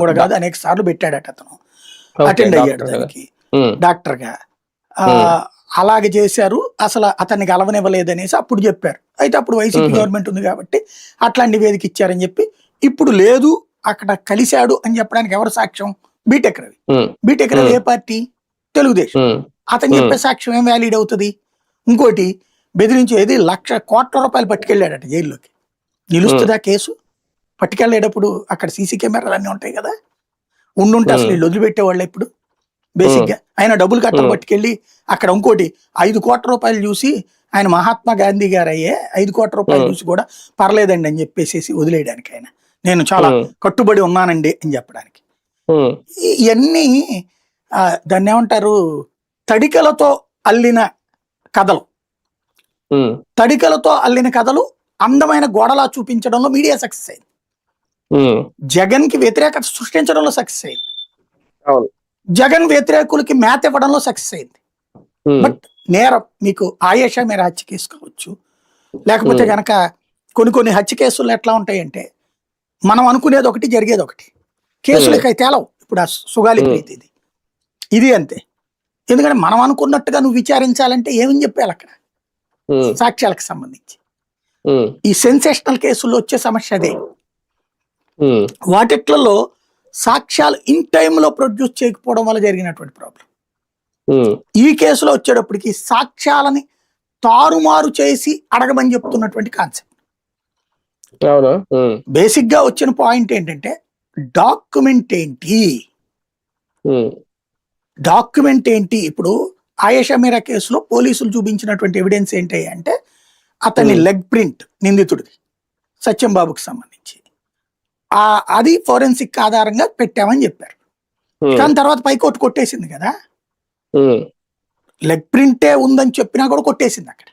కూడా కాదు అనేక సార్లు పెట్టాడట అతను. అటెండ్ అయ్యాడు. దానికి. డాక్టర్గా. ఆ, Hmm. అలాగే చేశారు. అసలు అతన్ని కలవనివ్వలేదు అనేసి అప్పుడు చెప్పారు. అయితే అప్పుడు వైసీపీ Mhm. గవర్నమెంట్ ఉంది కాబట్టి అట్లాంటి నివేదిక ఇచ్చారని చెప్పి ఇప్పుడు లేదు అక్కడ కలిశాడు అని చెప్పడానికి ఎవరు సాక్ష్యం? BTech Ravi. BTech Ravi Hmm. ఏ పార్టీ? తెలుగుదేశం. అతను చెప్పే సాక్ష్యం ఏం వ్యాలిడ్ అవుతుంది? ఇంకోటి బెదిరించి ఏది లక్ష కోట్ల రూపాయలు పట్టుకెళ్ళాడట జైల్లోకి. నిలుస్తుందా కేసు? పట్టుకెళ్ళేటప్పుడు అక్కడ సీసీ కెమెరాలు అన్నీ ఉంటాయి కదా? ఉండుంటే అసలు. వీళ్ళు వదిలిపెట్టేవాళ్ళు ఇప్పుడు బేసిక్గా ఆయన డబ్బులు కట్టలు. పట్టుకెళ్ళి అక్కడ ఇంకోటి ఐదు కోట్ల రూపాయలు చూసి ఆయన మహాత్మా గాంధీ గారు అయ్యే ఐదు కోట్ల రూపాయలు. చూసి కూడా పర్లేదండి అని చెప్పేసి వదిలేయడానికి ఆయన. నేను చాలా కట్టుబడి ఉన్నానండి అని చెప్పడానికి. ఇవన్నీ దాన్ని ఏమంటారు తడికలతో అల్లిన కథలు. తడికలతో అల్లిన కథలు అందమైన గోడలా చూపించడంలో మీడియా సక్సెస్ అయింది. జగన్కి వ్యతిరేకత సృష్టించడంలో సక్సెస్ అయింది. జగన్ వ్యతిరేకులకి మ్యాథ్ ఇవ్వడంలో సక్సెస్ అయింది. బట్ నేరం మీకు ఆయేషా మీరు హత్య కేసు కావచ్చు. లేకపోతే. గనక కొన్ని కొన్ని హత్య కేసులు ఎట్లా ఉంటాయంటే మనం అనుకునేది ఒకటి జరిగేది ఒకటి. కేసులకి అవి తేలవు. ఇప్పుడు ఆ సుగాలి. ప్రీతి ఇది ఇది అంతే. ఎందుకంటే మనం అనుకున్నట్టుగా నువ్వు విచారించాలంటే ఏమని చెప్పాలి అక్కడ? సాక్ష్యాలకు సంబంధించి. ఈ సెన్సేషనల్ కేసుల్లో వచ్చే సమస్య అదే. వాటిట్లలో సాక్ష్యాలు ఇన్ టైంలో ప్రొడ్యూస్ చేయకపోవడం వల్ల జరిగినటువంటి ప్రాబ్లం ఈ కేసులో వచ్చేటప్పటికి సాక్ష్యాలని తారుమారు చేసి అడగమని చెప్తున్నటువంటి కాన్సెప్ట్. బేసిక్గా వచ్చిన పాయింట్ ఏంటంటే డాక్యుమెంట్ ఏంటి? డాక్యుమెంట్ ఏంటి? ఇప్పుడు ఆయేషా మీరా కేసులో పోలీసులు చూపించినటువంటి ఎవిడెన్స్ ఏంటి అంటే అతని. లెగ్ ప్రింట్ నిందితుడిది సత్యం బాబుకి సంబంధించి. అది ఫోరెన్సిక్ ఆధారంగా పెట్టామని చెప్పారు. కానీ తర్వాత పైకోర్టు కొట్టేసింది కదా. లెగ్ ప్రింటే ఉందని చెప్పినా కూడా కొట్టేసింది అక్కడ.